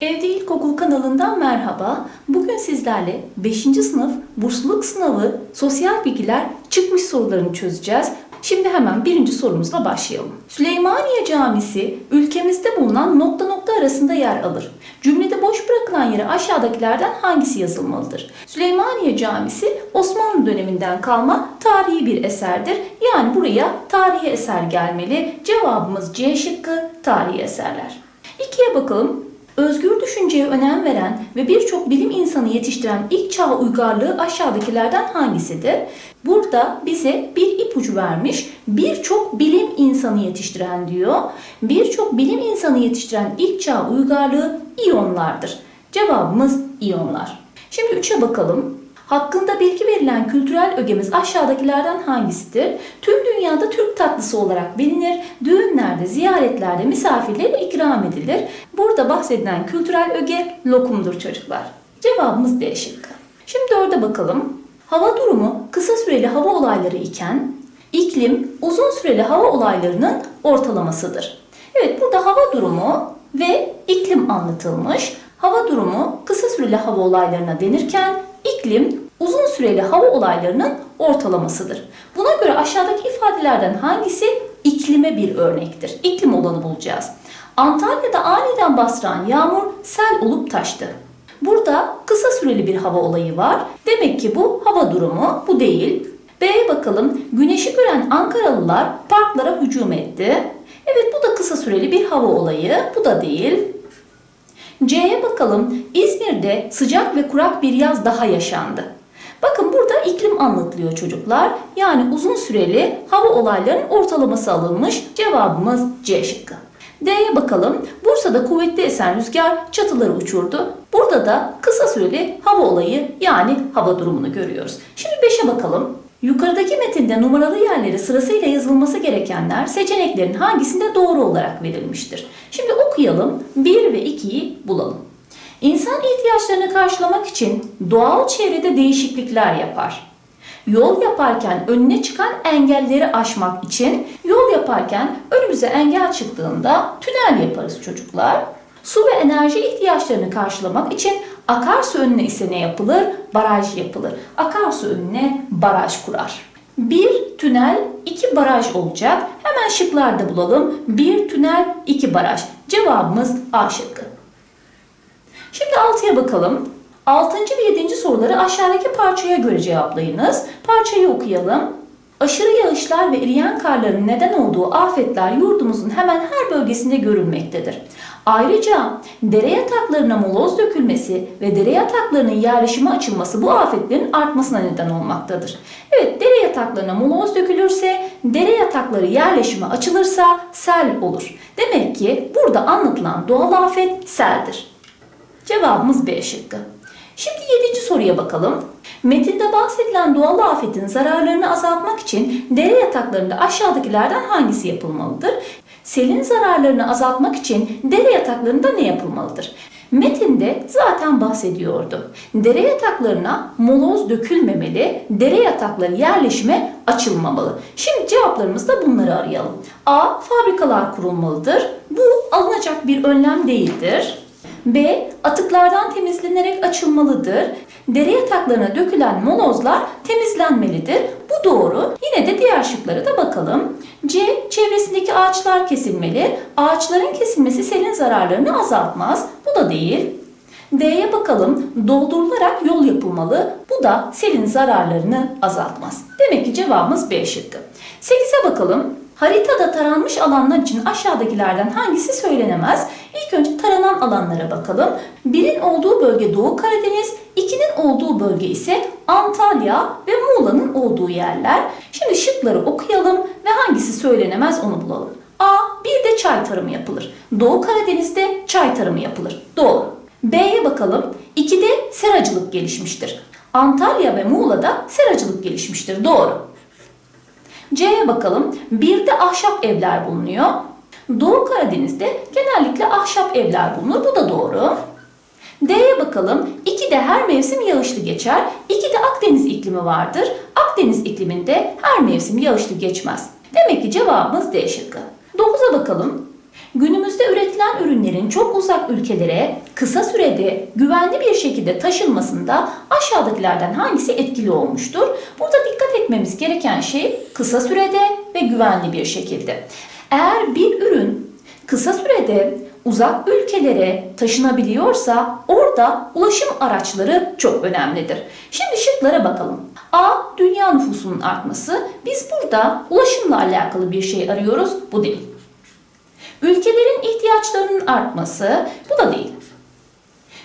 Evde İlkokul kanalından merhaba. Bugün sizlerle 5. sınıf bursluluk sınavı sosyal bilgiler çıkmış sorularını çözeceğiz. Şimdi hemen birinci sorumuzla başlayalım. Süleymaniye Camisi ülkemizde bulunan nokta nokta arasında yer alır. Cümlede boş bırakılan yere aşağıdakilerden hangisi yazılmalıdır? Süleymaniye Camisi Osmanlı döneminden kalma tarihi bir eserdir. Yani buraya tarihi eser gelmeli. Cevabımız C şıkkı tarihi eserler. İkiye bakalım. Özgür düşünceye önem veren ve birçok bilim insanı yetiştiren ilk çağ uygarlığı aşağıdakilerden hangisidir? Burada bize bir ipucu vermiş. Birçok bilim insanı yetiştiren diyor. Birçok bilim insanı yetiştiren ilk çağ uygarlığı iyonlardır. Cevabımız iyonlar. Şimdi 3'e bakalım. Hakkında bilgi verilen kültürel ögemiz aşağıdakilerden hangisidir? Tüm dünyada Türk tatlısı olarak bilinir. Düğünlerde, ziyaretlerde misafirlere ikram edilir. Burada bahsedilen kültürel öge lokumdur çocuklar. Cevabımız D şıkkı. Şimdi dörde bakalım. Hava durumu kısa süreli hava olayları iken iklim uzun süreli hava olaylarının ortalamasıdır. Evet burada hava durumu ve iklim anlatılmış. Hava durumu kısa süreli hava olaylarına denirken iklim uzun süreli hava olaylarının ortalamasıdır. Buna göre aşağıdaki ifadelerden hangisi iklime bir örnektir? İklim olanı bulacağız. Antalya'da aniden bastıran yağmur sel olup taştı. Burada kısa süreli bir hava olayı var. Demek ki bu hava durumu, bu değil. B'ye bakalım. Güneşi gören Ankaralılar parklara hücum etti. Evet bu da kısa süreli bir hava olayı, bu da değil. C'ye bakalım. İzmir'de sıcak ve kurak bir yaz daha yaşandı. Bakın burada iklim anlatılıyor çocuklar. Yani uzun süreli hava olaylarının ortalaması alınmış. Cevabımız C şıkkı. D'ye bakalım. Bursa'da kuvvetli esen rüzgar çatıları uçurdu. Burada da kısa süreli hava olayı yani hava durumunu görüyoruz. Şimdi 5'e bakalım. Yukarıdaki metinde numaralı yerleri sırasıyla yazılması gerekenler seçeneklerin hangisinde doğru olarak verilmiştir? Şimdi okuyalım. 1 ve 2'yi bulalım. İnsan ihtiyaçlarını karşılamak için doğal çevrede değişiklikler yapar. Yol yaparken önüne çıkan engelleri aşmak için yol yaparken önümüze engel çıktığında tünel yaparız çocuklar. Su ve enerji ihtiyaçlarını karşılamak için akarsu önüne ise ne yapılır? Baraj yapılır. Akarsu önüne baraj kurar. Bir tünel, iki baraj olacak. Hemen şıklarda bulalım. Bir tünel, iki baraj. Cevabımız A şıkkı. Şimdi 6'ya bakalım. 6. ve 7. soruları aşağıdaki parçaya göre cevaplayınız. Parçayı okuyalım. Aşırı yağışlar ve eriyen karların neden olduğu afetler yurdumuzun hemen her bölgesinde görülmektedir. Ayrıca dere yataklarına moloz dökülmesi ve dere yataklarının yerleşime açılması bu afetlerin artmasına neden olmaktadır. Evet dere yataklarına moloz dökülürse, dere yatakları yerleşime açılırsa sel olur. Demek ki burada anlatılan doğal afet seldir. Cevabımız B şıkkı. Şimdi 7. soruya bakalım. Metinde bahsedilen doğal afetin zararlarını azaltmak için dere yataklarında aşağıdakilerden hangisi yapılmalıdır? Selin zararlarını azaltmak için dere yataklarında ne yapılmalıdır? Metinde zaten bahsediyordu. Dere yataklarına moloz dökülmemeli, dere yatakları yerleşime açılmamalı. Şimdi cevaplarımızda bunları arayalım. A. Fabrikalar kurulmalıdır. Bu alınacak bir önlem değildir. B. Atıklardan temizlenerek açılmalıdır. Dere yataklarına dökülen molozlar temizlenmelidir. Bu doğru. Yine de diğer şıklara da bakalım. C. Çevresindeki ağaçlar kesilmeli. Ağaçların kesilmesi selin zararlarını azaltmaz. Bu da değil. D'ye bakalım. Doldurularak yol yapılmalı. Bu da selin zararlarını azaltmaz. Demek ki cevabımız B şıkkı. 8'e bakalım. Haritada taranmış alanlar için aşağıdakilerden hangisi söylenemez? İlk önce alanlara bakalım. Birin olduğu bölge Doğu Karadeniz, ikinin olduğu bölge ise Antalya ve Muğla'nın olduğu yerler. Şimdi şıkları okuyalım ve hangisi söylenemez onu bulalım. A. Bir de çay tarımı yapılır. Doğu Karadeniz'de çay tarımı yapılır. Doğru. B'ye bakalım. 2'de seracılık gelişmiştir. Antalya ve Muğla'da seracılık gelişmiştir. Doğru. C'ye bakalım. Bir de ahşap evler bulunuyor. Doğu Karadeniz'de genellikle ahşap evler bulunur. Bu da doğru. D'ye bakalım. İki de her mevsim yağışlı geçer. İki de Akdeniz iklimi vardır. Akdeniz ikliminde her mevsim yağışlı geçmez. Demek ki cevabımız D şıkkı. 9'a bakalım. Günümüzde üretilen ürünlerin çok uzak ülkelere kısa sürede güvenli bir şekilde taşınmasında aşağıdakilerden hangisi etkili olmuştur? Burada dikkat etmemiz gereken şey kısa sürede ve güvenli bir şekilde. Eğer bir ürün kısa sürede uzak ülkelere taşınabiliyorsa orada ulaşım araçları çok önemlidir. Şimdi şıklara bakalım. A. Dünya nüfusunun artması. Biz burada ulaşımla alakalı bir şey arıyoruz. Bu değil. Ülkelerin ihtiyaçlarının artması. Bu da değil.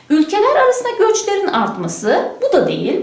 Ülkeler arasında göçlerin artması. Bu da değil.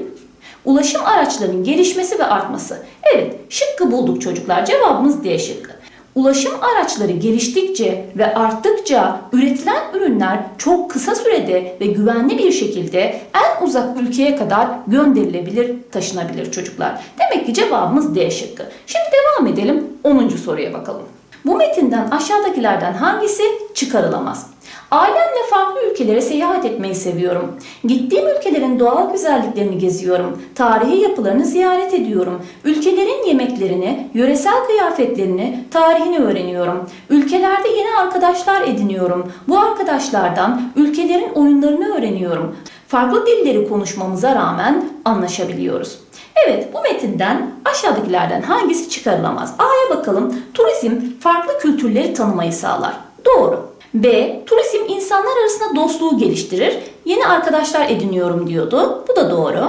Ulaşım araçlarının gelişmesi ve artması. Evet, şıkkı bulduk çocuklar. Cevabımız D şıkkı. Ulaşım araçları geliştikçe ve arttıkça üretilen ürünler çok kısa sürede ve güvenli bir şekilde en uzak ülkeye kadar gönderilebilir, taşınabilir çocuklar. Demek ki cevabımız D şıkkı. Şimdi devam edelim 10. soruya bakalım. Bu metinden aşağıdakilerden hangisi çıkarılamaz? Ailemle farklı ülkelere seyahat etmeyi seviyorum. Gittiğim ülkelerin doğal güzelliklerini geziyorum. Tarihi yapılarını ziyaret ediyorum. Ülkelerin yemeklerini, yöresel kıyafetlerini, tarihini öğreniyorum. Ülkelerde yeni arkadaşlar ediniyorum. Bu arkadaşlardan ülkelerin oyunlarını öğreniyorum. Farklı dilleri konuşmamıza rağmen anlaşabiliyoruz. Evet bu metinden aşağıdakilerden hangisi çıkarılamaz? A'ya bakalım. Turizm farklı kültürleri tanımayı sağlar. Doğru. B. Turizm insanlar arasında dostluğu geliştirir. Yeni arkadaşlar ediniyorum diyordu. Bu da doğru.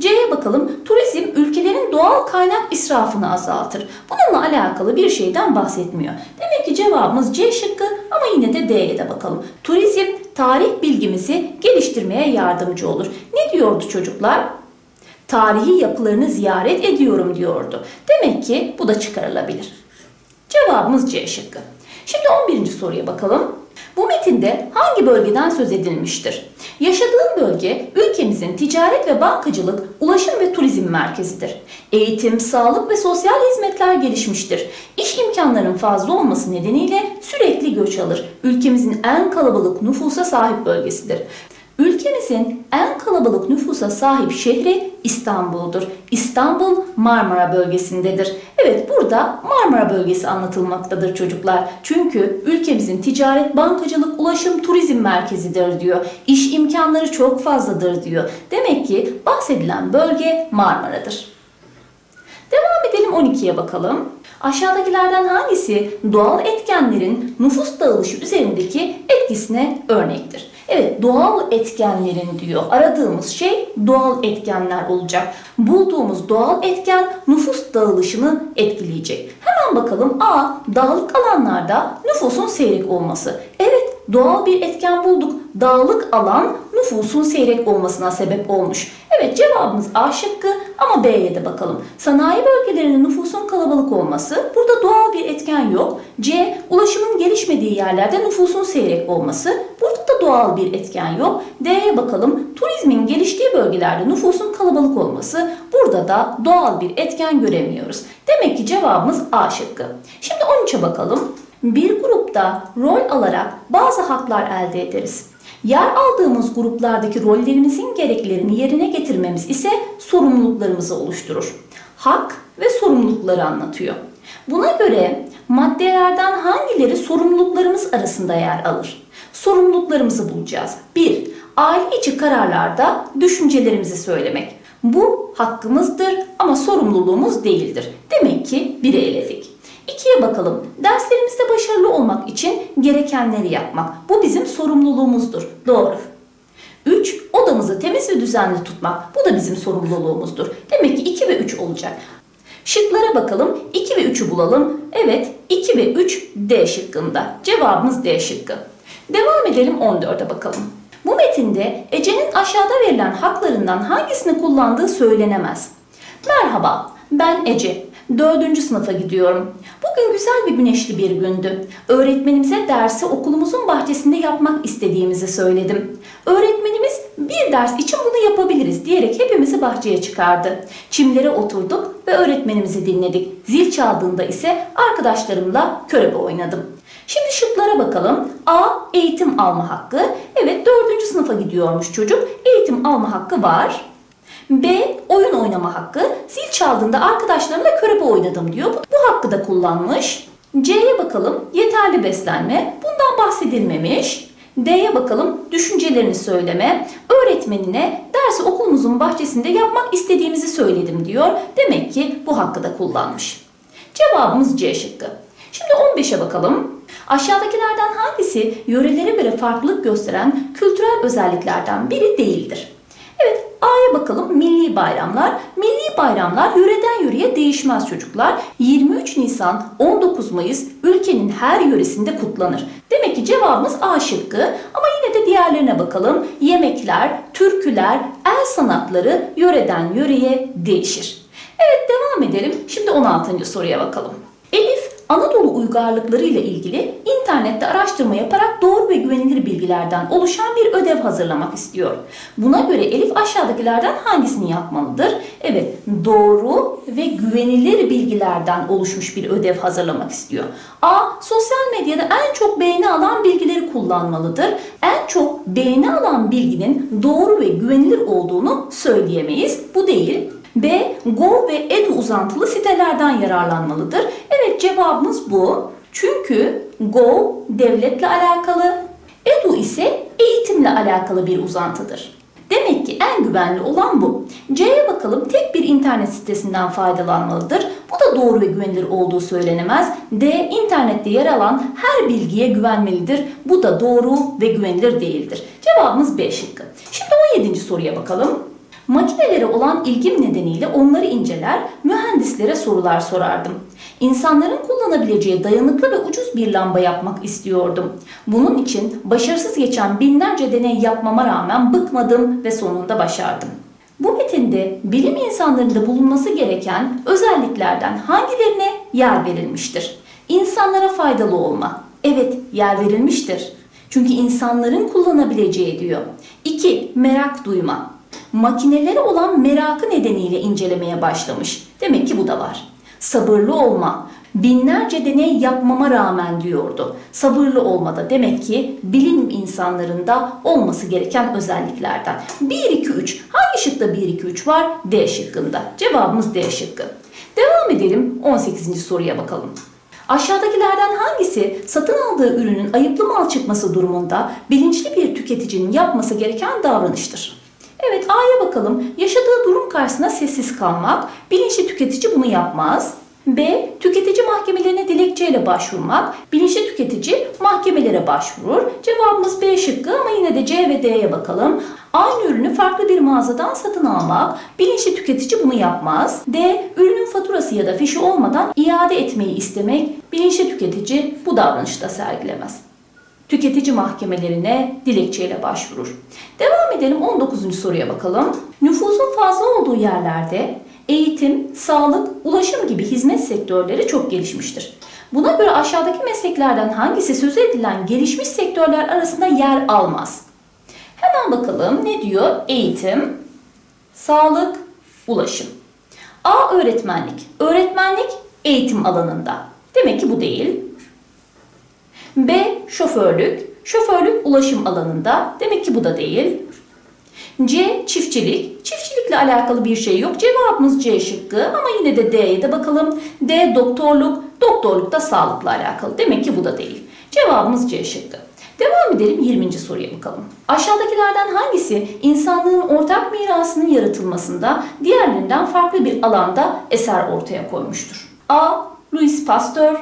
C'ye bakalım. Turizm ülkelerin doğal kaynak israfını azaltır. Bununla alakalı bir şeyden bahsetmiyor. Demek ki cevabımız C şıkkı ama yine de D'ye de bakalım. Turizm tarih bilgimizi geliştirmeye yardımcı olur. Ne diyordu çocuklar? Tarihi yapılarını ziyaret ediyorum diyordu. Demek ki bu da çıkarılabilir. Cevabımız C şıkkı. Şimdi 11. soruya bakalım. Bu metinde hangi bölgeden söz edilmiştir? Yaşadığım bölge ülkemizin ticaret ve bankacılık, ulaşım ve turizm merkezidir. Eğitim, sağlık ve sosyal hizmetler gelişmiştir. İş imkanlarının fazla olması nedeniyle sürekli göç alır. Ülkemizin en kalabalık nüfusa sahip bölgesidir. Ülkemizin en kalabalık nüfusa sahip şehri İstanbul'dur. İstanbul Marmara bölgesindedir. Evet burada Marmara bölgesi anlatılmaktadır çocuklar. Çünkü ülkemizin ticaret, bankacılık, ulaşım, turizm merkezidir diyor. İş imkanları çok fazladır diyor. Demek ki bahsedilen bölge Marmara'dır. Devam edelim 12'ye bakalım. Aşağıdakilerden hangisi doğal etkenlerin nüfus dağılışı üzerindeki etkisine örnektir? Evet doğal etkenlerin diyor. Aradığımız şey doğal etkenler olacak. Bulduğumuz doğal etken nüfus dağılışını etkileyecek. Hemen bakalım A. Dağlık alanlarda nüfusun seyrek olması. Evet doğal bir etken bulduk. Dağlık alan nüfusun seyrek olmasına sebep olmuş. Evet cevabımız A şıkkı ama B'ye de bakalım. Sanayi bölgelerinin nüfusun kalabalık olması. Burada doğal bir etken yok. C. Ulaşımın gelişmediği yerlerde nüfusun seyrek olması. Burada da doğal bir etken yok. D'ye bakalım. Turizmin geliştiği bölgelerde nüfusun kalabalık olması. Burada da doğal bir etken göremiyoruz. Demek ki cevabımız A şıkkı. Şimdi 13'e bakalım. Bir grupta rol alarak bazı haklar elde ederiz. Yer aldığımız gruplardaki rollerimizin gereklerini yerine getirmemiz ise sorumluluklarımızı oluşturur. Hak ve sorumlulukları anlatıyor. Buna göre maddelerden hangileri sorumluluklarımız arasında yer alır? Sorumluluklarımızı bulacağız. 1. Aile içi kararlarda düşüncelerimizi söylemek. Bu hakkımızdır ama sorumluluğumuz değildir. Demek ki biri eledik. İkiye bakalım. Derslerimizde başarılı olmak için gerekenleri yapmak. Bu bizim sorumluluğumuzdur. Doğru. 3. Odamızı temiz ve düzenli tutmak. Bu da bizim sorumluluğumuzdur. Demek ki 2 ve 3 olacak. Şıklara bakalım. 2 ve 3'ü bulalım. Evet 2 ve 3 D şıkkında. Cevabımız D şıkkı. Devam edelim 14'e bakalım. Bu metinde Ece'nin aşağıda verilen haklarından hangisini kullandığı söylenemez. Merhaba, ben Ece. Dördüncü sınıfa gidiyorum. Bugün güzel ve güneşli bir gündü. Öğretmenimize dersi okulumuzun bahçesinde yapmak istediğimizi söyledim. Öğretmenimiz bir ders için bunu yapabiliriz diyerek hepimizi bahçeye çıkardı. Çimlere oturduk ve öğretmenimizi dinledik. Zil çaldığında ise arkadaşlarımla körebe oynadım. Şimdi şıklara bakalım. A. Eğitim alma hakkı. Evet dördüncü sınıfa gidiyormuş çocuk. Eğitim alma hakkı var. B. Oyun oynama hakkı. Zil çaldığında arkadaşlarımla körebe oynadım diyor. Bu hakkı da kullanmış. C'ye bakalım yeterli beslenme. Bundan bahsedilmemiş. D'ye bakalım düşüncelerini söyleme. Öğretmenine dersi okulumuzun bahçesinde yapmak istediğimizi söyledim diyor. Demek ki bu hakkı da kullanmış. Cevabımız C şıkkı. Şimdi 15'e bakalım. Aşağıdakilerden hangisi yörelere göre farklılık gösteren kültürel özelliklerden biri değildir? Evet A'ya bakalım milli bayramlar. Milli bayramlar yöreden yöreye değişmez çocuklar. 23 Nisan 19 Mayıs ülkenin her yöresinde kutlanır. Demek ki cevabımız A şıkkı ama yine de diğerlerine bakalım. Yemekler, türküler, el sanatları yöreden yöreye değişir. Evet devam edelim. Şimdi 16. soruya bakalım. Anadolu uygarlıkları ile ilgili internette araştırma yaparak doğru ve güvenilir bilgilerden oluşan bir ödev hazırlamak istiyor. Buna göre Elif aşağıdakilerden hangisini yapmalıdır? Evet, doğru ve güvenilir bilgilerden oluşmuş bir ödev hazırlamak istiyor. A. Sosyal medyada en çok beğeni alan bilgileri kullanmalıdır. En çok beğeni alan bilginin doğru ve güvenilir olduğunu söyleyemeyiz. Bu değil. B. Go ve Edu uzantılı sitelerden yararlanmalıdır. Cevabımız bu. Çünkü Go devletle alakalı, Edu ise eğitimle alakalı bir uzantıdır. Demek ki en güvenli olan bu. C'ye bakalım tek bir internet sitesinden faydalanmalıdır. Bu da doğru ve güvenilir olduğu söylenemez. D. internette yer alan her bilgiye güvenmelidir. Bu da doğru ve güvenilir değildir. Cevabımız B şıkkı. Şimdi 17. soruya bakalım. Makinelere olan ilgim nedeniyle onları inceler, mühendislere sorular sorardım. İnsanların kullanabileceği dayanıklı ve ucuz bir lamba yapmak istiyordum. Bunun için başarısız geçen binlerce deney yapmama rağmen bıkmadım ve sonunda başardım. Bu metinde bilim insanlarında bulunması gereken özelliklerden hangilerine yer verilmiştir? İnsanlara faydalı olma. Evet, yer verilmiştir. Çünkü insanların kullanabileceği diyor. 2. Merak duyma makinelere olan merakı nedeniyle incelemeye başlamış. Demek ki bu da var. Sabırlı olma. Binlerce deney yapmama rağmen diyordu. Sabırlı olmada demek ki bilim insanlarında olması gereken özelliklerden. 1 2 3. Hangi şıkta 1 2 3 var? D şıkkında. Cevabımız D şıkkı. Devam edelim 18. soruya bakalım. Aşağıdakilerden hangisi satın aldığı ürünün ayıplı mal çıkması durumunda bilinçli bir tüketicinin yapması gereken davranıştır? Evet A'ya bakalım. Yaşadığı durum karşısında sessiz kalmak. Bilinçli tüketici bunu yapmaz. B. Tüketici mahkemelerine dilekçeyle başvurmak. Bilinçli tüketici mahkemelere başvurur. Cevabımız B şıkkı ama yine de C ve D'ye bakalım. Aynı ürünü farklı bir mağazadan satın almak. Bilinçli tüketici bunu yapmaz. D. Ürünün faturası ya da fişi olmadan iade etmeyi istemek. Bilinçli tüketici bu davranışta sergilemez tüketici mahkemelerine dilekçeyle başvurur. Devam edelim 19. soruya bakalım. Nüfusun fazla olduğu yerlerde eğitim, sağlık, ulaşım gibi hizmet sektörleri çok gelişmiştir. Buna göre aşağıdaki mesleklerden hangisi söz edilen gelişmiş sektörler arasında yer almaz? Hemen bakalım ne diyor? Eğitim, sağlık, ulaşım. A. Öğretmenlik. Öğretmenlik eğitim alanında. Demek ki bu değil. B. Şoförlük. Şoförlük ulaşım alanında. Demek ki bu da değil. C. Çiftçilik. Çiftçilikle alakalı bir şey yok. Cevabımız C şıkkı ama yine de D'ye de bakalım. D. Doktorluk. Doktorluk da sağlıkla alakalı. Demek ki bu da değil. Cevabımız C şıkkı. Devam edelim 20. soruya bakalım. Aşağıdakilerden hangisi insanlığın ortak mirasının yaratılmasında diğerlerinden farklı bir alanda eser ortaya koymuştur? A. Louis Pasteur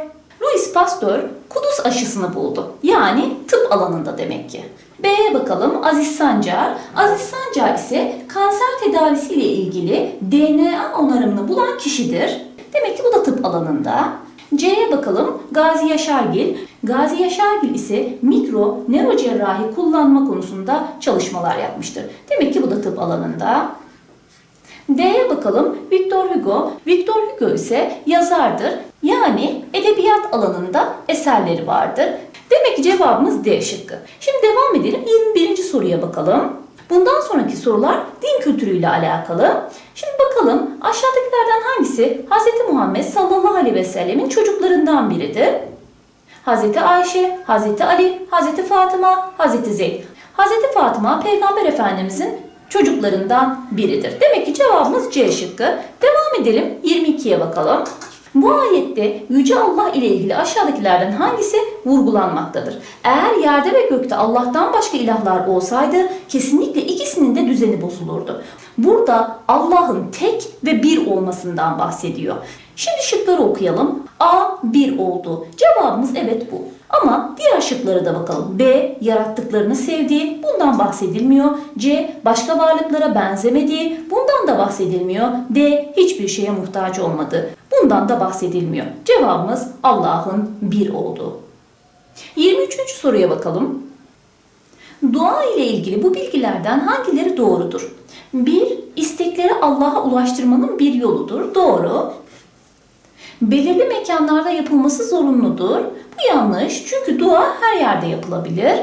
Louis Pasteur kuduz aşısını buldu. Yani tıp alanında demek ki. B'ye bakalım Aziz Sancar. Aziz Sancar ise kanser tedavisi ile ilgili DNA onarımını bulan kişidir. Demek ki bu da tıp alanında. C'ye bakalım Gazi Yaşargil. Gazi Yaşargil ise mikro nörocerrahi kullanma konusunda çalışmalar yapmıştır. Demek ki bu da tıp alanında. D'ye bakalım Victor Hugo. Victor Hugo ise yazardır. Yani edebiyat alanında eserleri vardır. Demek ki cevabımız D şıkkı. Şimdi devam edelim 21. soruya bakalım. Bundan sonraki sorular din kültürüyle alakalı. Şimdi bakalım aşağıdakilerden hangisi Hz. Muhammed sallallahu aleyhi ve sellemin çocuklarından biridir? Hz. Ayşe, Hz. Ali, Hz. Fatıma, Hz. Zeyd. Hz. Fatıma Peygamber Efendimizin çocuklarından biridir. Demek cevabımız C şıkkı. Devam edelim 22'ye bakalım. Bu ayette Yüce Allah ile ilgili aşağıdakilerden hangisi vurgulanmaktadır? Eğer yerde ve gökte Allah'tan başka ilahlar olsaydı kesinlikle ikisinin de düzeni bozulurdu. Burada Allah'ın tek ve bir olmasından bahsediyor. Şimdi şıkları okuyalım. A 1 oldu. Cevabımız evet bu. Ama diğer şıklara da bakalım. B yarattıklarını sevdiği, bundan bahsedilmiyor. C başka varlıklara benzemediği, bundan da bahsedilmiyor. D hiçbir şeye muhtaç olmadı. Bundan da bahsedilmiyor. Cevabımız Allah'ın bir olduğu. 23. soruya bakalım. Dua ile ilgili bu bilgilerden hangileri doğrudur? 1. İstekleri Allah'a ulaştırmanın bir yoludur. Doğru. Belirli mekanlarda yapılması zorunludur. Bu yanlış çünkü dua her yerde yapılabilir.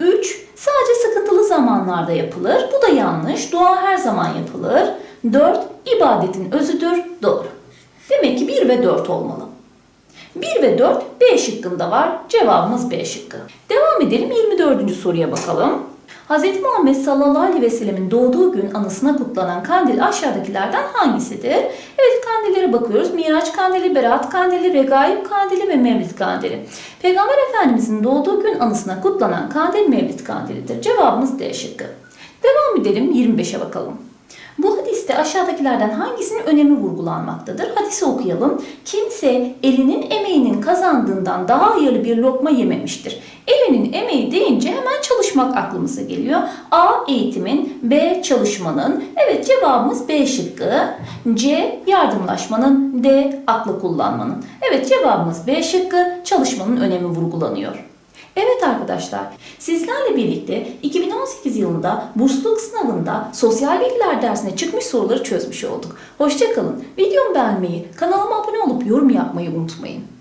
3. Sadece sıkıntılı zamanlarda yapılır. Bu da yanlış. Dua her zaman yapılır. 4. İbadetin özüdür. Doğru. Demek ki 1 ve 4 olmalı. 1 ve 4 B şıkkında var. Cevabımız B şıkkı. Devam edelim 24. soruya bakalım. Hz. Muhammed sallallahu aleyhi ve sellemin doğduğu gün anısına kutlanan kandil aşağıdakilerden hangisidir? Evet kandillere bakıyoruz. Miraç kandili, Berat kandili, Regaib kandili ve Mevlid kandili. Peygamber Efendimizin doğduğu gün anısına kutlanan kandil Mevlid kandilidir. Cevabımız D şıkkı. Devam edelim 25'e bakalım. Bu hadiste aşağıdakilerden hangisinin önemi vurgulanmaktadır? Hadisi okuyalım. Kimse elinin emeğinin kazandığından daha hayırlı bir lokma yememiştir. Elinin emeği deyince hemen çalışmak aklımıza geliyor. A. Eğitimin, B. Çalışmanın. Evet cevabımız B şıkkı. C. Yardımlaşmanın, D. Aklı kullanmanın. Evet cevabımız B şıkkı. Çalışmanın önemi vurgulanıyor. Evet arkadaşlar, sizlerle birlikte 2018 yılında bursluluk sınavında sosyal bilgiler dersine çıkmış soruları çözmüş olduk. Hoşçakalın. Videomu beğenmeyi, kanalıma abone olup yorum yapmayı unutmayın.